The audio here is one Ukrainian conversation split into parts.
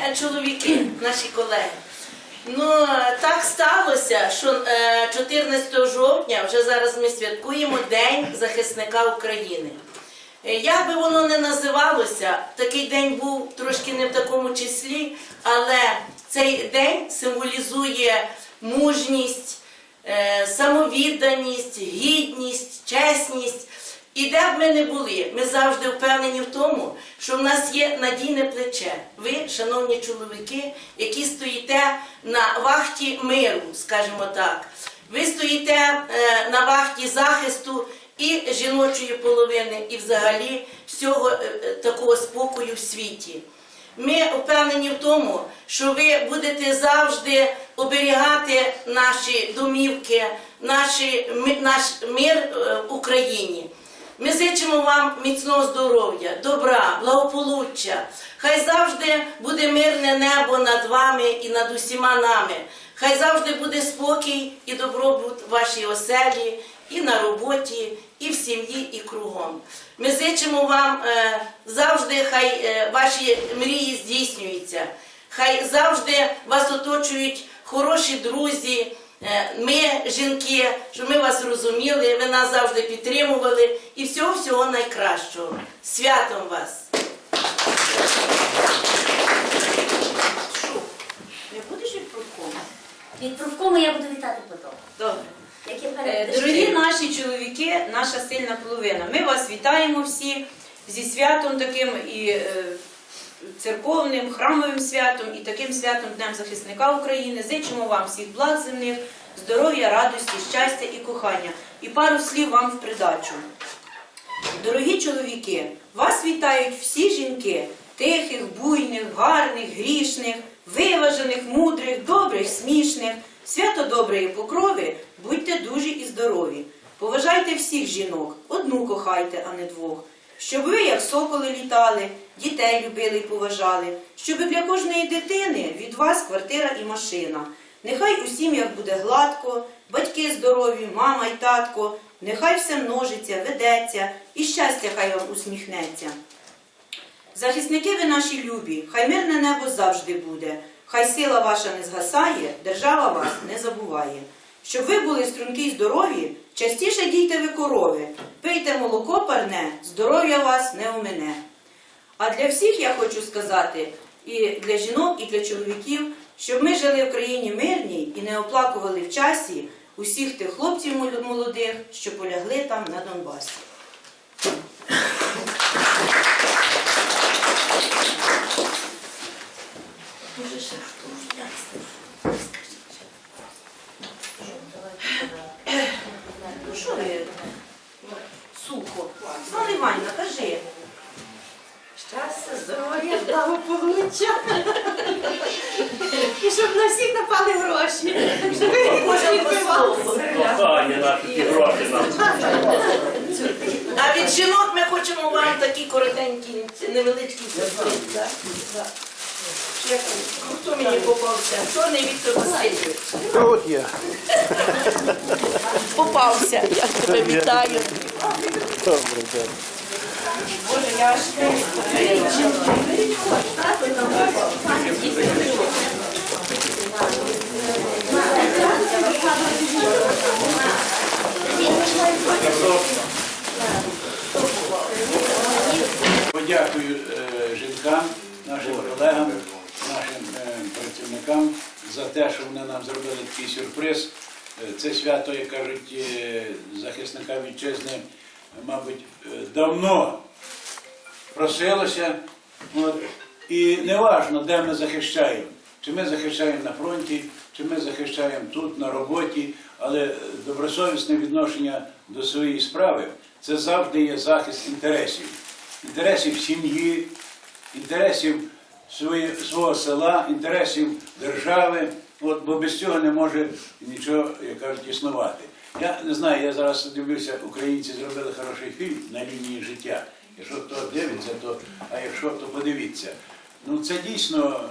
Е, чоловіки, наші колеги. Ну, так сталося, що е, 14 жовтня, вже зараз ми святкуємо День захисника України. Е, Як би воно не називалося, такий день був трошки не в такому числі, але цей день символізує мужність, е, самовідданість, гідність, чесність. І де б ми не були, ми завжди впевнені в тому, що в нас є надійне плече. Ви, шановні чоловіки, які стоїте на вахті миру, скажімо так. Ви стоїте е, на вахті захисту і жіночої половини, і взагалі всього е, е, такого спокою в світі. Ми впевнені в тому, що ви будете завжди оберігати наші домівки, наші, наш мир в Україні. Ми зичимо вам міцного здоров'я, добра, благополуччя. Хай завжди буде мирне небо над вами і над усіма нами. Хай завжди буде спокій і добробут в вашій оселі, і на роботі, і в сім'ї, і кругом. Ми зичимо вам е, завжди, хай е, ваші мрії здійснюються. Хай завжди вас оточують хороші друзі. Е, Ми, жінки, щоб ми вас розуміли, ви нас завжди підтримували і всього всього найкращого. Святом вас! Що? Не будеш відпуском? Від профкому я буду вітати потім. Добре. Е, Дорогі наші чоловіки, наша сильна половина. Ми вас вітаємо всі зі святом таким і е, церковним, храмовим святом, і таким святом Днем захисника України. Зичимо вам всіх благ земних, здоров'я, радості, щастя і кохання. І пару слів вам в придачу. Дорогі чоловіки, вас вітають всі жінки, тихих, буйних, гарних, грішних, виважених, мудрих, добрих, смішних, свято доброї покрови, будьте дужі і здорові. Поважайте всіх жінок, одну кохайте, а не двох. Щоб ви, як соколи, літали, дітей любили і поважали, щоб для кожної дитини від вас квартира і машина. Нехай у сім'ях буде гладко, батьки здорові, мама й татко, нехай все множиться, ведеться, і щастя хай вам усміхнеться. Захисники ви наші любі, хай мирне небо завжди буде, хай сила ваша не згасає, держава вас не забуває. Щоб ви були стрункі й здорові, частіше дійте ви корови, пийте молоко парне, здоров'я вас не омине. А для всіх я хочу сказати, і для жінок, і для чоловіків, щоб ми жили в країні мирній і не оплакували в часі усіх тих хлопців молодих, що полягли там на Донбасі. Дуже ще хто ясно. Ну що ви? Сухо. Свана Іванівна, кажи. Щастя, здоров'я, благополуччя. І щоб на всіх напали гроші. Щоб ви Кожен не по відбивалися. слову. Кохання на такі гроші нам. А від жінок ми хочемо вам такі коротенькі, невеличкі сюрприз. Як хто мені попався? Хто не Віктор Васильович? Тут я. Попався. Я тебе вітаю. Добрий день. Боже, я аж Подякую е, жінкам, нашим колегам, нашим е, працівникам за те, що вони нам зробили такий сюрприз. Е, Це свято, як кажуть, е, захисника вітчизни, мабуть, е, давно просилося. От. І неважно, де ми захищаємо. Чи ми захищаємо на фронті, чи ми захищаємо тут, на роботі, але добросовісне відношення до своєї справи це завжди є захист інтересів. Інтересів сім'ї, інтересів своє- свого села, інтересів держави. От, бо без цього не може нічого, як кажуть, існувати. Я не знаю, я зараз дивлюся, українці зробили хороший фільм на лінії життя. Якщо хто дивиться, то а якщо то подивіться. Ну це дійсно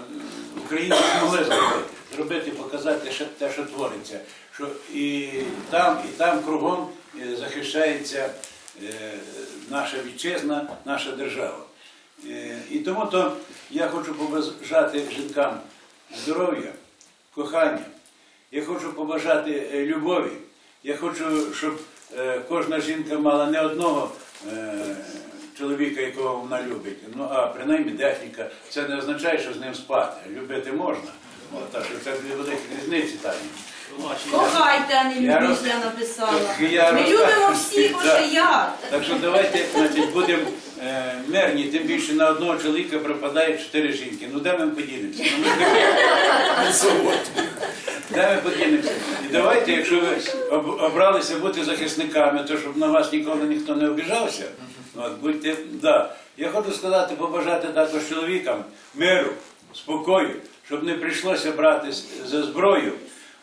українці змогли зробити, зробити, показати що- те, що твориться. Що і там, і там кругом е, захищається е, наша вітчизна, наша держава. Е, І тому то я хочу побажати жінкам здоров'я, кохання. Я хочу побажати е, любові. Я хочу, щоб е, кожна жінка мала не одного е, чоловіка, якого вона любить, ну а принаймні декілька. Це не означає, що з ним спати. Любити можна. Так що це дві великі різниці Тані. Кохайте, а не Я любіть, я написала. Я Ми любимо всіх, уже як. Так що давайте значить, будемо е, мирні, тим більше на одного чоловіка припадає чотири жінки. Ну де ми подінемося? Ну, Де ми подінемося? І давайте, якщо ви обралися бути захисниками, то щоб на вас ніколи ніхто не обіжався. От, будьте, да. Я хочу сказати, побажати також чоловікам миру, спокою, щоб не прийшлося братись за зброю.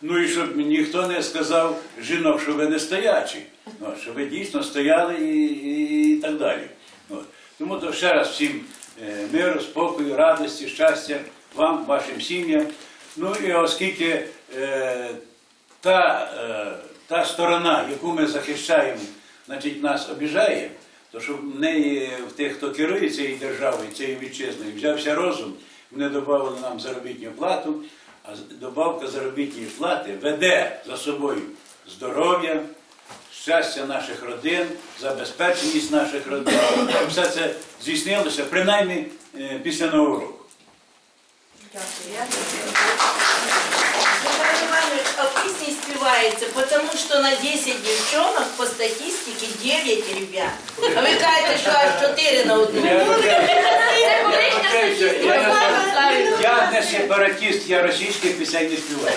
Ну і щоб ніхто не сказав жінок, що ви не стоячі, От, щоб ви дійсно стояли і, і, і так далі. Тому то ще раз всім е, миру, спокою, радості, щастя вам, вашим сім'ям. Ну і оскільки е, та, е, та сторона, яку ми захищаємо, значить, нас обіжає, то щоб в неї, в тих, хто керує цією державою, цією вітчизною, взявся розум, вони додали нам заробітну плату, а добавка заробітної плати веде за собою здоров'я, щастя наших родин, забезпеченість наших родин. Все це здійснилося, принаймні е, після Нового року. Иванович, а в песне спевается, потому что на 10 девчонок по статистике 9 ребят. А ви кажете, що аж 4 на одну. Я не сепаратист, я російський пісень не співаю.